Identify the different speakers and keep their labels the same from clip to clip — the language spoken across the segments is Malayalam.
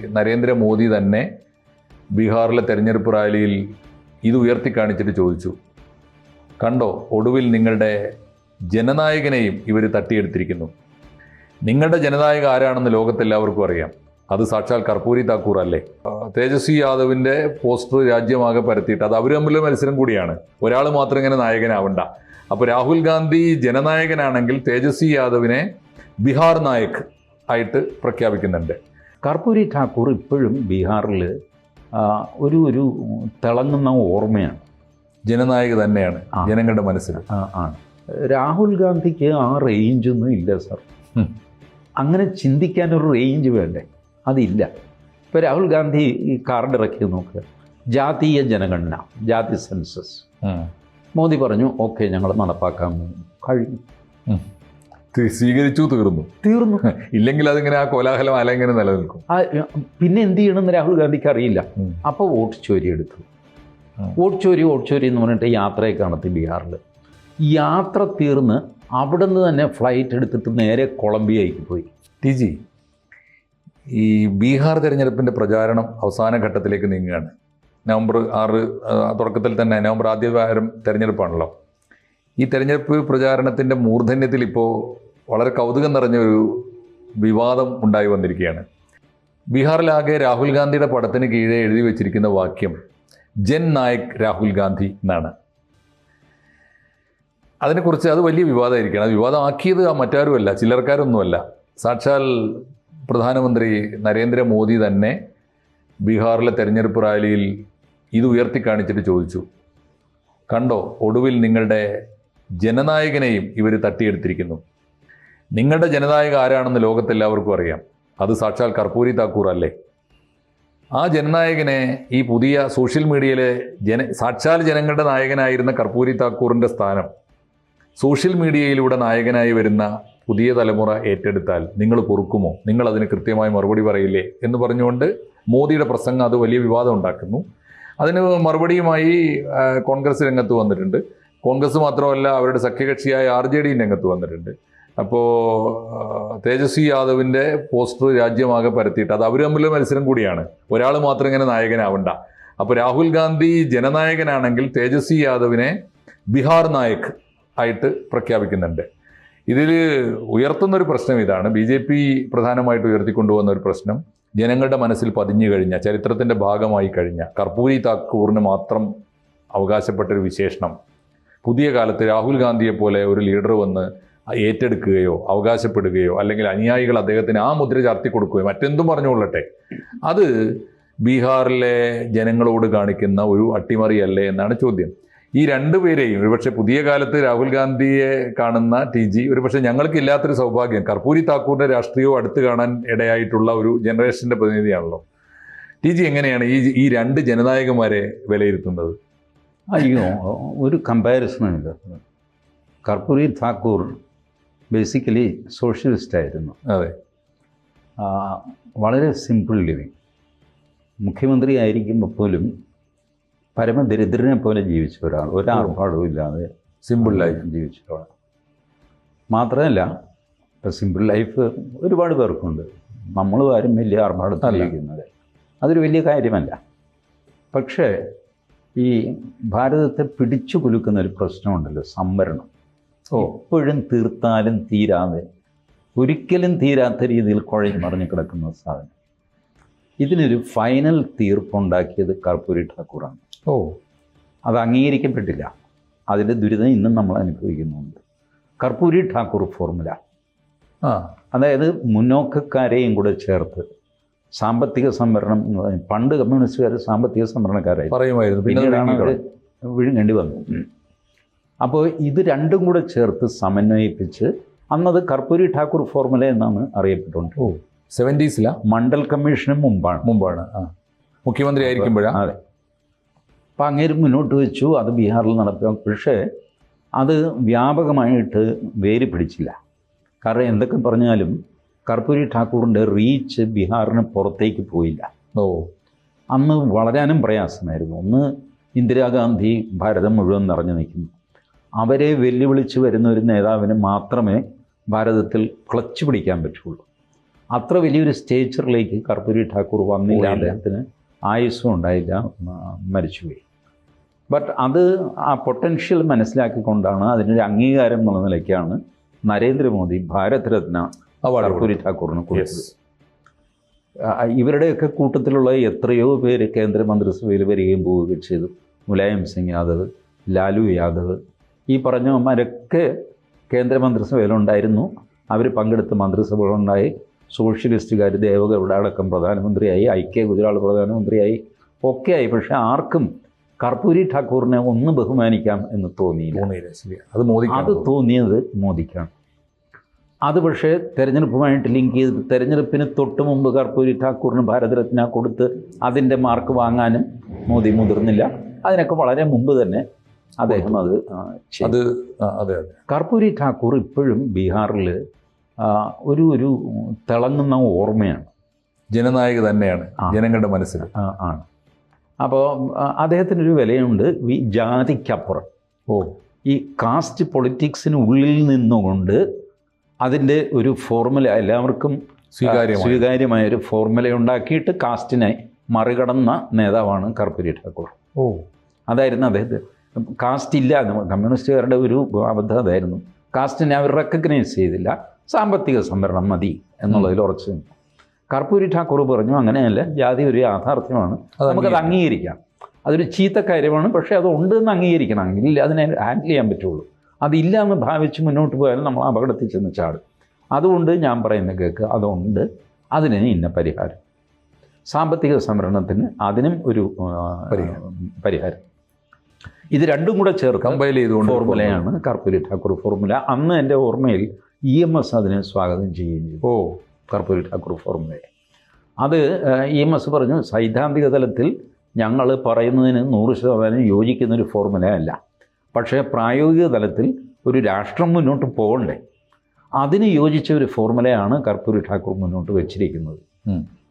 Speaker 1: നരേന്ദ്രമോദി തന്നെ ബീഹാറിലെ തെരഞ്ഞെടുപ്പ് റാലിയിൽ ഇത് ഉയർത്തിക്കാണിച്ചിട്ട് ചോദിച്ചു. കണ്ടോ ഒടുവിൽ നിങ്ങളുടെ ജനനായകനെയും ഇവർ തട്ടിയെടുത്തിരിക്കുന്നു. നിങ്ങളുടെ ജനനായക ആരാണെന്ന് ലോകത്തെല്ലാവർക്കും അറിയാം. അത് സാക്ഷാൽ കർപ്പൂരി താക്കൂർ അല്ലേ? തേജസ്വി യാദവിന്റെ പോസ്റ്റർ രാജ്യമാകെ പരത്തിയിട്ട് അത് അവർ തമ്മിലുള്ള മത്സരം കൂടിയാണ്. ഒരാൾ മാത്രം ഇങ്ങനെ നായകനാവണ്ട. അപ്പോൾ രാഹുൽ ഗാന്ധി ജനനായകനാണെങ്കിൽ തേജസ്വി യാദവിനെ ബീഹാർ നായക് ആയിട്ട് പ്രഖ്യാപിക്കുന്നുണ്ട്.
Speaker 2: കർപ്പൂരി ഠാക്കൂർ ഇപ്പോഴും ബീഹാറിൽ ഒരു ഒരു തിളങ്ങുന്ന ഓർമ്മയാണ്.
Speaker 1: ജനനായക തന്നെയാണ് ജനങ്ങളുടെ മനസ്സിൽ.
Speaker 2: ആണ് രാഹുൽ ഗാന്ധിക്ക് ആ റേഞ്ചൊന്നും ഇല്ല സാർ. അങ്ങനെ ചിന്തിക്കാനൊരു റേഞ്ച് വേണ്ടേ? അതില്ല. ഇപ്പോൾ രാഹുൽ ഗാന്ധി ഈ കാർഡ് ഇറക്കി നോക്കുക ജാതീയ ജനഗണന ജാതി സെൻസസ്. മോദി പറഞ്ഞു ഓക്കെ ഞങ്ങൾ നടപ്പാക്കാൻ. കഴിഞ്ഞു.
Speaker 1: സ്വീകരിച്ചു തീർന്നു.
Speaker 2: തീർന്നു.
Speaker 1: ഇല്ലെങ്കിൽ അതിങ്ങനെ ആ കോലാഹലം അല ഇങ്ങനെ നിലനിൽക്കും.
Speaker 2: പിന്നെ എന്ത് ചെയ്യണമെന്ന് രാഹുൽ ഗാന്ധിക്ക് അറിയില്ല. അപ്പോൾ വോട്ട് ചോരി എടുത്തു. വോട്ട് ചോരി വോട്ട് ചോരി എന്ന് പറഞ്ഞിട്ട് യാത്രയൊക്കെ നടത്തി ബീഹാറിൽ യാത്ര തീർന്ന് അവിടെ നിന്ന് തന്നെ ഫ്ലൈറ്റ് എടുത്തിട്ട് നേരെ കൊളംബിയയ്ക്ക് പോയി.
Speaker 1: ടിജി ഈ ബീഹാർ തിരഞ്ഞെടുപ്പിന്റെ പ്രചാരണം അവസാന ഘട്ടത്തിലേക്ക് നീങ്ങുകയാണ്. നവംബർ ആറ് തുടക്കത്തിൽ തന്നെ നവംബർ ആദ്യ വാരം തെരഞ്ഞെടുപ്പാണല്ലോ. ഈ തെരഞ്ഞെടുപ്പ് പ്രചാരണത്തിന്റെ മൂർധന്യത്തിൽ ഇപ്പോൾ വളരെ കൗതുകം നിറഞ്ഞ ഒരു വിവാദം ഉണ്ടായി വന്നിരിക്കുകയാണ്. ബീഹാറിലാകെ രാഹുൽ ഗാന്ധിയുടെ പടത്തിന് കീഴെ എഴുതി വച്ചിരിക്കുന്ന വാക്യം ജൻ നായക് രാഹുൽ ഗാന്ധി എന്നാണ്. അതിനെക്കുറിച്ച് അത് വലിയ വിവാദമായിരിക്കണം അത് വിവാദമാക്കിയത് ആ മറ്റാരുമല്ല ചിലർക്കാരൊന്നുമല്ല സാക്ഷാൽ പ്രധാനമന്ത്രി നരേന്ദ്രമോദി തന്നെ ബീഹാറിലെ തെരഞ്ഞെടുപ്പ് റാലിയിൽ ഇത് ഉയർത്തിക്കാണിച്ചിട്ട് ചോദിച്ചു. കണ്ടോ ഒടുവിൽ നിങ്ങളുടെ ജനനായകനെയും ഇവർ തട്ടിയെടുത്തിരിക്കുന്നു. നിങ്ങളുടെ ജനനായക ആരാണെന്ന് ലോകത്തെല്ലാവർക്കും അറിയാം. അത് സാക്ഷാൽ കർപ്പൂരി താക്കൂർ അല്ലേ? ആ ജനനായകനെ ഈ പുതിയ സോഷ്യൽ മീഡിയയിലെ ജന സാക്ഷാൽ ജനങ്ങളുടെ നായകനായിരുന്ന കർപ്പൂരി താക്കൂറിന്റെ സ്ഥാനം സോഷ്യൽ മീഡിയയിലൂടെ നായകനായി വരുന്ന പുതിയ തലമുറ ഏറ്റെടുത്താൽ നിങ്ങൾ പൊറുക്കുമോ? നിങ്ങൾ അതിന് കൃത്യമായി മറുപടി പറയില്ലേ എന്ന് പറഞ്ഞുകൊണ്ട് മോദിയുടെ പ്രസംഗം അത് വലിയ വിവാദം ഉണ്ടാക്കുന്നു. അതിന് മറുപടിയുമായി കോൺഗ്രസ് രംഗത്ത് വന്നിട്ടുണ്ട്. കോൺഗ്രസ് മാത്രമല്ല അവരുടെ സഖ്യകക്ഷിയായ ആർ ജെ ഡിയും രംഗത്ത് വന്നിട്ടുണ്ട്. അപ്പോൾ തേജസ്വി യാദവിന്റെ പോസ്റ്റർ രാജ്യമാകെ പരത്തിയിട്ട് അത് അവർ തമ്മിലുള്ള മത്സരം കൂടിയാണ്. ഒരാൾ മാത്രം ഇങ്ങനെ നായകനാവണ്ട. അപ്പോൾ രാഹുൽ ഗാന്ധി ജനനായകനാണെങ്കിൽ തേജസ്വി യാദവിനെ ബീഹാർ നായക് ആയിട്ട് പ്രഖ്യാപിക്കുന്നുണ്ട്. ഇതിൽ ഉയർത്തുന്ന ഒരു പ്രശ്നം ഇതാണ്. ബി ജെ പി പ്രധാനമായിട്ട് ഉയർത്തിക്കൊണ്ടുവന്ന ഒരു പ്രശ്നം ജനങ്ങളുടെ മനസ്സിൽ പതിഞ്ഞു കഴിഞ്ഞ ചരിത്രത്തിന്റെ ഭാഗമായി കഴിഞ്ഞ കർപ്പൂരി താക്കൂറിന് മാത്രം അവകാശപ്പെട്ടൊരു വിശേഷണം പുതിയ കാലത്ത് രാഹുൽ ഗാന്ധിയെ പോലെ ഒരു ലീഡർ വന്ന് ഏറ്റെടുക്കുകയോ അവകാശപ്പെടുകയോ അല്ലെങ്കിൽ അനുയായികൾ അദ്ദേഹത്തിന് ആ മുദ്ര ചാർത്തി കൊടുക്കുകയോ മറ്റെന്തും പറഞ്ഞുകൊള്ളട്ടെ. അത് ബീഹാറിലെ ജനങ്ങളോട് കാണിക്കുന്ന ഒരു അട്ടിമറിയല്ലേ എന്നാണ് ചോദ്യം. ഈ രണ്ടു പേരെയും ഒരുപക്ഷെ പുതിയ കാലത്ത് രാഹുൽ ഗാന്ധിയെ കാണുന്ന ടി ജി ഒരുപക്ഷെ ഞങ്ങൾക്ക് ഇല്ലാത്തൊരു സൗഭാഗ്യം കർപ്പൂരി താക്കൂറിന്റെ രാഷ്ട്രീയവും അടുത്ത് കാണാൻ ഇടയായിട്ടുള്ള ഒരു ജനറേഷന്റെ പ്രതിനിധിയാണല്ലോ. ടി ജി എങ്ങനെയാണ് ഈ ഈ രണ്ട് ജനനായകന്മാരെ വിലയിരുത്തുന്നത്?
Speaker 2: അയ്യോ ഒരു കമ്പാരിസണും ഇല്ല കർപ്പൂരി താക്കൂർ ബേസിക്കലി സോഷ്യലിസ്റ്റ് ആയിരുന്നു.
Speaker 1: അതെ.
Speaker 2: വളരെ സിമ്പിൾ ലിവിങ് മുഖ്യമന്ത്രി ആയിരിക്കുമ്പോൾ പോലും പരമദരിദ്രനെ പോലെ ജീവിച്ച ഒരാൾ ഒരാർഭാടവും ഇല്ലാതെ
Speaker 1: സിമ്പിൾ ലൈഫ്
Speaker 2: ജീവിച്ച ഒരാൾ. മാത്രമല്ല ഇപ്പം സിമ്പിൾ ലൈഫ് ഒരുപാട് പേർക്കുണ്ട്. നമ്മളും ആരും വലിയ ആർഭാടത്തല്ല. അതൊരു വലിയ കാര്യമല്ല. പക്ഷേ ഈ ഭാരതത്തെ പിടിച്ചു കുലുക്കുന്ന ഒരു പ്രശ്നമുണ്ടല്ലോ സംവരണം.
Speaker 1: ഓ.
Speaker 2: എപ്പോഴും തീർത്താലും തീരാതെ ഒരിക്കലും തീരാത്ത രീതിയിൽ കുഴഞ്ഞു മറിഞ്ഞു കിടക്കുന്ന സാധനം. ഇതിനൊരു ഫൈനൽ തീർപ്പുണ്ടാക്കിയത് കർപ്പൂരി ഠാക്കൂറാണ്.
Speaker 1: ഓ.
Speaker 2: അത് അംഗീകരിക്കപ്പെട്ടില്ല. അതിന്റെ ദുരിതം ഇന്നും നമ്മൾ അനുഭവിക്കുന്നുണ്ട്. കർപ്പൂരി ഠാക്കൂർ ഫോർമുല
Speaker 1: ആ.
Speaker 2: അതായത് മുന്നോക്കക്കാരെയും കൂടെ ചേർത്ത് സാമ്പത്തിക സംവരണം എന്ന് പറഞ്ഞു പണ്ട് കമ്മ്യൂണിസ്റ്റുകാർ സാമ്പത്തിക സംവരണക്കാരായി.
Speaker 1: പറയുമായിരുന്നു.
Speaker 2: പിന്നീടാണ് അവർ വിഴുങ്ങേണ്ടി വന്നു. അപ്പോൾ ഇത് രണ്ടും കൂടെ ചേർത്ത് സമന്വയിപ്പിച്ച് അന്നത് കർപ്പൂരി ഠാക്കൂർ ഫോർമുല എന്നാണ് അറിയപ്പെട്ടുകൊണ്ട്
Speaker 1: ഓ സെവന്റീസിലാ
Speaker 2: മണ്ഡൽ കമ്മീഷന് മുമ്പാണ്.
Speaker 1: മുമ്പാണ്. ആ. മുഖ്യമന്ത്രി ആയിരിക്കുമ്പോഴാണ്
Speaker 2: അതെ. അപ്പം അങ്ങേര് മുന്നോട്ട് വെച്ചു അത് ബീഹാറിൽ നടത്തുക പക്ഷേ അത് വ്യാപകമായിട്ട് വേര് പിടിച്ചില്ല. കാരണം എന്തൊക്കെ പറഞ്ഞാലും കർപ്പൂരി ഠാക്കൂറിന്റെ റീച്ച് ബീഹാറിന് പുറത്തേക്ക് പോയില്ല.
Speaker 1: ഓ.
Speaker 2: അന്ന് വളരാനും പ്രയാസമായിരുന്നു. ഒന്ന് ഇന്ദിരാഗാന്ധി ഭാരതം മുഴുവൻ നിറഞ്ഞു നിൽക്കുന്നു. അവരെ വെല്ലുവിളിച്ച് വരുന്ന ഒരു നേതാവിന് മാത്രമേ ഭാരതത്തിൽ ക്ലച്ച് പിടിക്കാൻ പറ്റുള്ളൂ. അത്ര വലിയൊരു സ്റ്റേച്ചറിലേക്ക് കർപ്പൂരി ഠാക്കൂർ വന്നില്ല. അദ്ദേഹത്തിന് ആയുസ്സും ഉണ്ടായില്ല. മരിച്ചുപോയി. ബട്ട് അത് ആ പൊട്ടൻഷ്യൽ മനസ്സിലാക്കിക്കൊണ്ടാണ് അതിനൊരു അംഗീകാരം എന്നുള്ള നിലയ്ക്കാണ് നരേന്ദ്രമോദി ഭാരത് രത്ന കർപ്പൂരി ഠാക്കൂറിന് കൊടുത്തത് ഇവരുടെയൊക്കെ കൂട്ടത്തിലുള്ള എത്രയോ പേര് കേന്ദ്രമന്ത്രിസഭയിൽ വരികയും പോവുകയും ചെയ്തു. മുലായം സിംഗ് യാദവ് ലാലു യാദവ് ഈ പറഞ്ഞവന്മാരൊക്കെ കേന്ദ്രമന്ത്രിസഭയിലുണ്ടായിരുന്നു. അവർ പങ്കെടുത്ത മന്ത്രിസഭകളുണ്ടായി സോഷ്യലിസ്റ്റുകാർ ദേവഗൗഡ അടക്കം പ്രധാനമന്ത്രിയായി. ഐക്യ ഗുജറാൾ പ്രധാനമന്ത്രിയായി. ഒക്കെയായി. പക്ഷെ ആർക്കും കർപ്പൂരി ഠാക്കൂറിനെ ഒന്ന് ബഹുമാനിക്കാം എന്ന് തോന്നിയില്ല.
Speaker 1: അത് മോദി
Speaker 2: അത് തോന്നിയത് മോദിക്കാണ്. അത് പക്ഷേ തെരഞ്ഞെടുപ്പുമായിട്ട് ലിങ്ക് ചെയ്ത് തെരഞ്ഞെടുപ്പിന് തൊട്ട് മുമ്പ് കർപ്പൂരി ഠാക്കൂറിന് ഭാരതരത്ന കൊടുത്ത് അതിന്റെ മാർക്ക് വാങ്ങാനും മോദി മുതിർന്നില്ല. അതിനൊക്കെ വളരെ മുമ്പ് തന്നെ അദ്ദേഹം അത്
Speaker 1: അത് അതെ
Speaker 2: കർപ്പൂരി ഠാക്കൂർ ഇപ്പോഴും ബീഹാറിൽ ഒരു ഒരു തിളങ്ങുന്ന ഓർമ്മയാണ്.
Speaker 1: ജനനായക തന്നെയാണ് ജനങ്ങളുടെ മനസ്സിൽ.
Speaker 2: ആണ്. അപ്പോൾ അദ്ദേഹത്തിനൊരു വിലയുണ്ട് ഈ ജാതിക്കപ്പുറം.
Speaker 1: ഓ.
Speaker 2: ഈ കാസ്റ്റ് പൊളിറ്റിക്സിന് ഉള്ളിൽ നിന്നുകൊണ്ട് അതിന്റെ ഒരു ഫോർമുല എല്ലാവർക്കും
Speaker 1: സ്വീകാര്യമായി.
Speaker 2: സ്വീകാര്യമായ ഒരു ഫോർമുല ഉണ്ടാക്കിയിട്ട് കാസ്റ്റിനെ മറികടന്ന നേതാവാണ് കർപ്പൂരി ഠാക്കൂർ
Speaker 1: ഓ.
Speaker 2: അതായിരുന്നു അദ്ദേഹത്തെ. കാസ്റ്റ് ഇല്ല കമ്മ്യൂണിസ്റ്റുകാരുടെ ഒരു അബദ്ധം അതായിരുന്നു. കാസ്റ്റിനെ അവർ റെക്കഗ്നൈസ് ചെയ്തില്ല. സാമ്പത്തിക സംവരണം മതി എന്നുള്ളതിൽ ഉറച്ചു നിന്നു. കർപ്പൂരി ഠാക്കൂർ പറഞ്ഞു അങ്ങനെയല്ല ജാതി ഒരു യാഥാർത്ഥ്യമാണ്. നമുക്കത് അംഗീകരിക്കാം. അതൊരു ചീത്ത കാര്യമാണ് പക്ഷേ അത് ഉണ്ടെന്ന് അംഗീകരിക്കണം. എങ്കിൽ അതിനെ ഹാൻഡിൽ ചെയ്യാൻ പറ്റുള്ളൂ. അതില്ല എന്ന് ഭാവിച്ച് മുന്നോട്ട് പോയാൽ നമ്മൾ അപകടത്തിൽ ചെന്ന് ചാടും. അതുകൊണ്ട് ഞാൻ പറയുന്ന കേൾക്ക് അതുകൊണ്ട് അതിന് ഇന്ന പരിഹാരം. സാമ്പത്തിക സംവരണത്തിന് അതിനും ഒരു
Speaker 1: പരിഹാരം.
Speaker 2: ഇത് രണ്ടും കൂടെ ചേർക്കാം
Speaker 1: കമ്പൈൽ ചെയ്തുകൊണ്ട്
Speaker 2: ഫോർമുലയാണ് കർപ്പൂരി ഠാക്കൂർ ഫോർമുല അന്ന് എന്റെ ഓർമ്മയിൽ ഇ എം എസ് അതിനെ സ്വാഗതം ചെയ്യുകയും ചെയ്തു.
Speaker 1: ഓ.
Speaker 2: കർപ്പൂരി ഠാക്കൂർ ഫോർമുലയെ അത് ഇ എം എസ് പറഞ്ഞു സൈദ്ധാന്തിക തലത്തിൽ ഞങ്ങൾ പറയുന്നതിന് നൂറ് ശതമാനം യോജിക്കുന്ന ഒരു ഫോർമുല അല്ല. പക്ഷേ പ്രായോഗിക തലത്തിൽ ഒരു രാഷ്ട്രം മുന്നോട്ട് പോകണ്ടേ? അതിന് യോജിച്ച ഒരു ഫോർമുലയാണ് കർപ്പൂരി ഠാക്കൂർ മുന്നോട്ട് വെച്ചിരിക്കുന്നത്.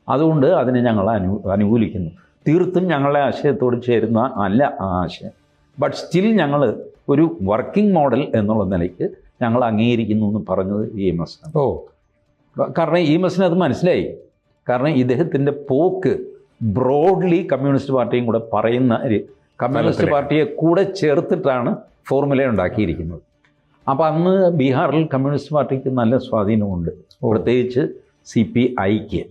Speaker 2: അതുകൊണ്ട് അതിനെ ഞങ്ങൾ അനു അനുകൂലിക്കുന്നു. തീർത്തും ഞങ്ങളുടെ ആശയത്തോട് ചേരുന്ന അല്ല ആ ആശയം. ബട്ട് സ്റ്റിൽ ഞങ്ങൾ ഒരു വർക്കിംഗ് മോഡൽ എന്നുള്ള നിലയ്ക്ക് ഞങ്ങൾ അംഗീകരിക്കുന്നു എന്ന് പറഞ്ഞത് ഇ എം എസ്
Speaker 1: ഓ.
Speaker 2: കാരണം ഇ എം എസിന് അത് മനസ്സിലായി. കാരണം ഇദ്ദേഹത്തിന്റെ പോക്ക് ബ്രോഡ്ലി കമ്മ്യൂണിസ്റ്റ് പാർട്ടിയും കൂടെ പറയുന്ന കമ്മ്യൂണിസ്റ്റ്. പാർട്ടിയെ കൂടെ ചേർത്തിട്ടാണ് ഫോർമുല ഉണ്ടാക്കിയിരിക്കുന്നത്. അപ്പോൾ അന്ന് ബീഹാറിൽ കമ്മ്യൂണിസ്റ്റ് പാർട്ടിക്ക് നല്ല സ്വാധീനമുണ്ട്. പ്രത്യേകിച്ച് സി പി ഐക്ക്.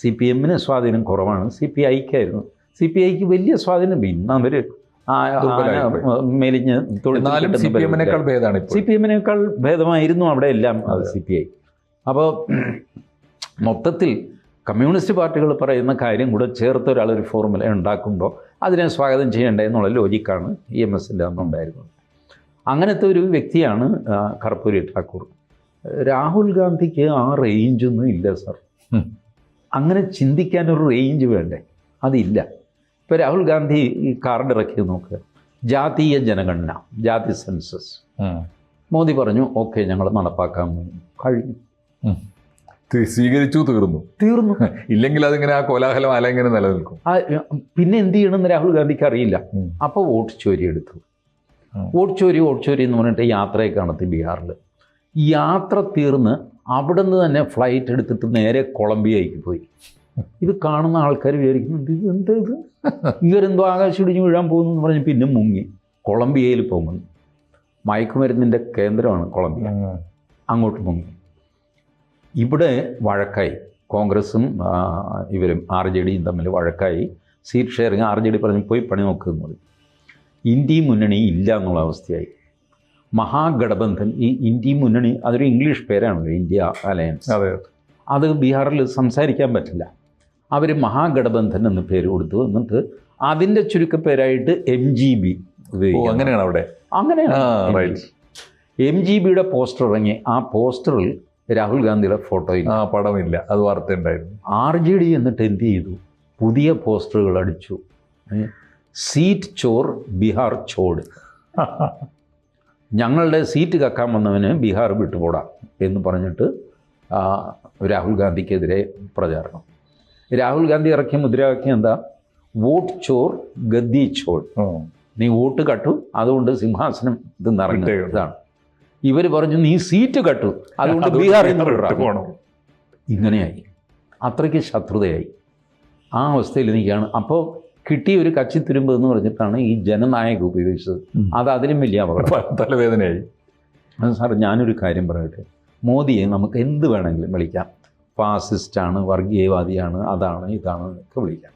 Speaker 2: സി പി എമ്മിന് സ്വാധീനം കുറവാണ്. സി പി ഐക്കായിരുന്നു. സി പി ഐക്ക് വലിയ സ്വാധീനം ഇന്ന് അവർ. മെലിഞ്ഞ്
Speaker 1: സി പി എമ്മിനേക്കാൾ
Speaker 2: പരിപാടി.
Speaker 1: ഭേദമാണ്
Speaker 2: സി പി എമ്മിനേക്കാൾ ഭേദമായിരുന്നു അവിടെ എല്ലാം
Speaker 1: അതെ.
Speaker 2: C P I. അപ്പോൾ മൊത്തത്തിൽ കമ്മ്യൂണിസ്റ്റ് പാർട്ടികൾ പറയുന്ന കാര്യം കൂടെ ചേർത്ത് ഒരാൾ ഒരു ഫോർമുല ഉണ്ടാക്കുമ്പോൾ അതിനെ സ്വാഗതം ചെയ്യേണ്ടേ എന്നുള്ള ലോജിക്കാണ് ഇ എം എസിന്റെ അന്നുണ്ടായിരുന്നത് അങ്ങനത്തെ ഒരു വ്യക്തിയാണ് കർപ്പൂരി ഠാക്കൂർ. രാഹുൽ ഗാന്ധിക്ക് ആ റേഞ്ചൊന്നും ഇല്ല സർ അങ്ങനെ ചിന്തിക്കാൻ ഒരു റേഞ്ച് വേണ്ടേ? അതില്ല. ഇപ്പോൾ രാഹുൽ ഗാന്ധി ഈ കാർഡ് ഇറക്കി നോക്കുക ജാതീയ ജനഗണന ജാതി സെൻസസ് മോദി പറഞ്ഞു ഓക്കെ ഞങ്ങൾ നടപ്പാക്കാൻ പോകുന്നു." കഴിഞ്ഞു
Speaker 1: സ്വീകരിച്ചു തീർന്നു.
Speaker 2: തീർന്നു.
Speaker 1: ഇല്ലെങ്കിൽ അതിങ്ങനെ ആ കോലാഹലം അല ഇങ്ങനെ നിലനിൽക്കും.
Speaker 2: പിന്നെ എന്ത് ചെയ്യണമെന്ന് രാഹുൽ ഗാന്ധിക്ക് അറിയില്ല. അപ്പോൾ വോട്ട് ചോരി എടുത്തു. വോട്ട് ചോരി വോട്ട് ചോരി എന്ന് പറഞ്ഞിട്ട് യാത്രയൊക്കെ നടത്തി ബീഹാറിൽ യാത്ര തീർന്ന് അവിടെ നിന്ന് തന്നെ ഫ്ലൈറ്റ് എടുത്തിട്ട് നേരെ കൊളംബിയയ്ക്ക് പോയി. ഇത് കാണുന്ന ആൾക്കാർ വിചാരിക്കുന്നുണ്ട് ഇത് എന്താ ഇത്? ഇവരെന്തോ ആകാശം ഇടിഞ്ഞ് വീഴാൻ പോകുന്നു എന്ന് പറഞ്ഞ് പിന്നെ മുങ്ങി. കൊളംബിയയിൽ പോകുന്നു. മയക്കുമരുന്നിന്റെ കേന്ദ്രമാണ് കൊളംബിയ. അങ്ങോട്ട് മുങ്ങി. ഇവിടെ വഴക്കായി. കോൺഗ്രസും ഇവരും ആർ ജെ ഡിയും തമ്മിൽ വഴക്കായി. Seat sharing R J D പറഞ്ഞു പോയി പണി നോക്കുന്നു ഇന്ത്യയും ഇന്ത്യ മുന്നണി ഇല്ല എന്നുള്ള അവസ്ഥയായി. മഹാഗഠബന്ധൻ ഈ ഇന്ത്യ മുന്നണി അതൊരു ഇംഗ്ലീഷ് പേരാണല്ലോ ഇന്ത്യ അലയൻസ്.
Speaker 1: അതെ
Speaker 2: അത്. ബീഹാറിൽ സംസാരിക്കാൻ പറ്റില്ല. അവർ മഹാഗഠബന്ധൻ എന്ന് പേര് കൊടുത്തു. എന്നിട്ട് അതിന്റെ ചുരുക്കപ്പേരായിട്ട് എം ജി ബി
Speaker 1: അങ്ങനെയാണ് അവിടെ
Speaker 2: അങ്ങനെയാണ് എം ജി ബിയുടെ പോസ്റ്റർ ഇറങ്ങി. ആ പോസ്റ്ററിൽ രാഹുൽ ഗാന്ധിയുടെ ഫോട്ടോയിൽ.
Speaker 1: ആ പടമില്ല. അത് വാർത്ത ഉണ്ടായിരുന്നു
Speaker 2: ആർ ജെ ഡി എന്നിട്ട് എന്ത് ചെയ്തു? പുതിയ പോസ്റ്ററുകൾ അടിച്ചു. സീറ്റ് ചോർ ബീഹാർ ചോട്. ഞങ്ങളുടെ സീറ്റ് കക്കാൻ വന്നവന് ബീഹാർ വിട്ടുപോടാം എന്ന് പറഞ്ഞിട്ട് രാഹുൽ ഗാന്ധിക്കെതിരെ പ്രചാരണം. രാഹുൽ ഗാന്ധി ഇറക്കിയ മുദ്രാവാക്യം എന്താ? വോട്ട് ചോർ ഗദ്ദി ചോട്. നീ വോട്ട് കട്ടു അതുകൊണ്ട് സിംഹാസനം ഇത് നിറഞ്ഞതാണ്. ഇവർ പറഞ്ഞു നീ സീറ്റ് കട്ടു. അതുകൊണ്ട്
Speaker 1: ബീഹാർ
Speaker 2: ബീഹാറിൽ നിന്ന് ഇങ്ങനെയായി. അത്രയ്ക്ക് ശത്രുതയായി. ആ അവസ്ഥയിൽ നിൽക്കുകയാണ്. അപ്പോൾ കിട്ടിയ ഒരു കച്ചിത്തുരുമ്പ് എന്ന് പറഞ്ഞിട്ടാണ് ഈ ജനനായക ഉപയോഗിച്ചത്. അത് അതിലും വലിയ അപകടം.
Speaker 1: തലവേദനയായി.
Speaker 2: അത് സാർ ഞാനൊരു കാര്യം പറയട്ടെ. മോദിയെ നമുക്ക് എന്ത് വേണമെങ്കിലും വിളിക്കാം. ഫാസിസ്റ്റാണ് വർഗീയവാദിയാണ് അതാണ് ഇതാണ് എന്നൊക്കെ വിളിക്കാം.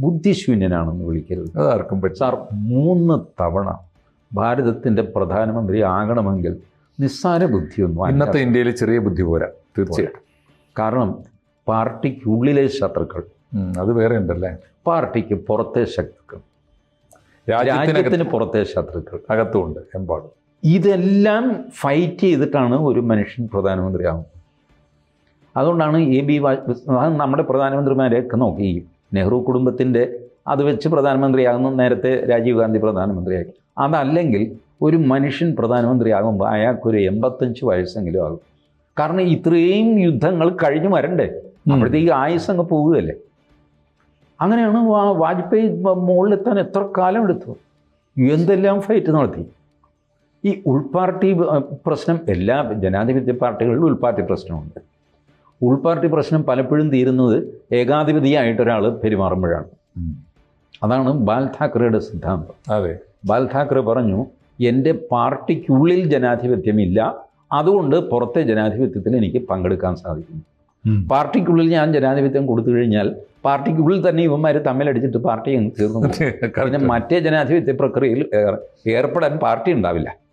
Speaker 2: ബുദ്ധിശൂന്യനാണെന്ന് വിളിക്കരുത്.
Speaker 1: അതാർക്കും പറ്റും.
Speaker 2: സാർ മൂന്ന് തവണ ഭാരതത്തിന്റെ പ്രധാനമന്ത്രി ആകണമെങ്കിൽ നിസ്സാര ബുദ്ധിയൊന്നും.
Speaker 1: ഇന്നത്തെ ഇന്ത്യയിൽ ചെറിയ ബുദ്ധി പോരാ തീർച്ചയായിട്ടും.
Speaker 2: കാരണം പാർട്ടിക്കുള്ളിലെ ശത്രുക്കൾ.
Speaker 1: അത് വേറെ ഉണ്ടല്ലേ?
Speaker 2: പാർട്ടിക്ക് പുറത്തെ ശത്രുക്കൾ. രാജ്യത്തിന് പുറത്തെ ശത്രുക്കൾ.
Speaker 1: അകത്തുമുണ്ട് എമ്പാടും.
Speaker 2: ഇതെല്ലാം ഫൈറ്റ് ചെയ്തിട്ടാണ് ഒരു മനുഷ്യൻ പ്രധാനമന്ത്രിയാകുന്നത് അതുകൊണ്ടാണ് എ ബി വാജ്പേയി നമ്മുടെ പ്രധാനമന്ത്രിമാരെയൊക്കെ നോക്കി. നെഹ്റു കുടുംബത്തിന്റെ അത് വെച്ച് പ്രധാനമന്ത്രിയാകുന്ന നേരത്തെ രാജീവ് ഗാന്ധി പ്രധാനമന്ത്രിയായി അതല്ലെങ്കിൽ ഒരു മനുഷ്യൻ പ്രധാനമന്ത്രിയാകുമ്പോൾ അയാൾക്കൊരു എൺപത്തഞ്ച് വയസ്സെങ്കിലും ആകും. കാരണം ഇത്രയും യുദ്ധങ്ങൾ കഴിഞ്ഞു വരണ്ടേ? അപ്പോഴത്തേക്ക് ആയുസ് അങ്ങ് പോവുകയല്ലേ? അങ്ങനെയാണ് വാജ്പേയി മുകളിലെത്താൻ എത്ര കാലം എടുത്തു എന്തെല്ലാം ഫൈറ്റ് നടത്തി? ഈ ഉൾപാർട്ടി പ്രശ്നം എല്ലാ ജനാധിപത്യ പാർട്ടികളിലും ഉൾപാർട്ടി പ്രശ്നമുണ്ട്. ഉൾപാർട്ടി പ്രശ്നം പലപ്പോഴും തീരുന്നത് ഏകാധിപതിയായിട്ടൊരാൾ പെരുമാറുമ്പോഴാണ്. അതാണ് ബാൽ ഠാക്കറെയുടെ സിദ്ധാന്തം.
Speaker 1: അതെ.
Speaker 2: ബാൽ ഠാക്കറെ പറഞ്ഞു എന്റെ പാർട്ടിക്കുള്ളിൽ ജനാധിപത്യമില്ല. അതുകൊണ്ട് പുറത്തെ ജനാധിപത്യത്തിൽ എനിക്ക് പങ്കെടുക്കാൻ സാധിക്കും പാർട്ടിക്കുള്ളിൽ ഞാൻ ജനാധിപത്യം കൊടുത്തു കഴിഞ്ഞാൽ പാർട്ടിക്കുള്ളിൽ തന്നെ ഇവന്മാർ തമ്മിലടിച്ചിട്ട് പാർട്ടി തീർന്നു. പിന്നെ മറ്റേ ജനാധിപത്യ പ്രക്രിയയിൽ ഏർപ്പെടാൻ പാർട്ടി ഉണ്ടാവില്ല.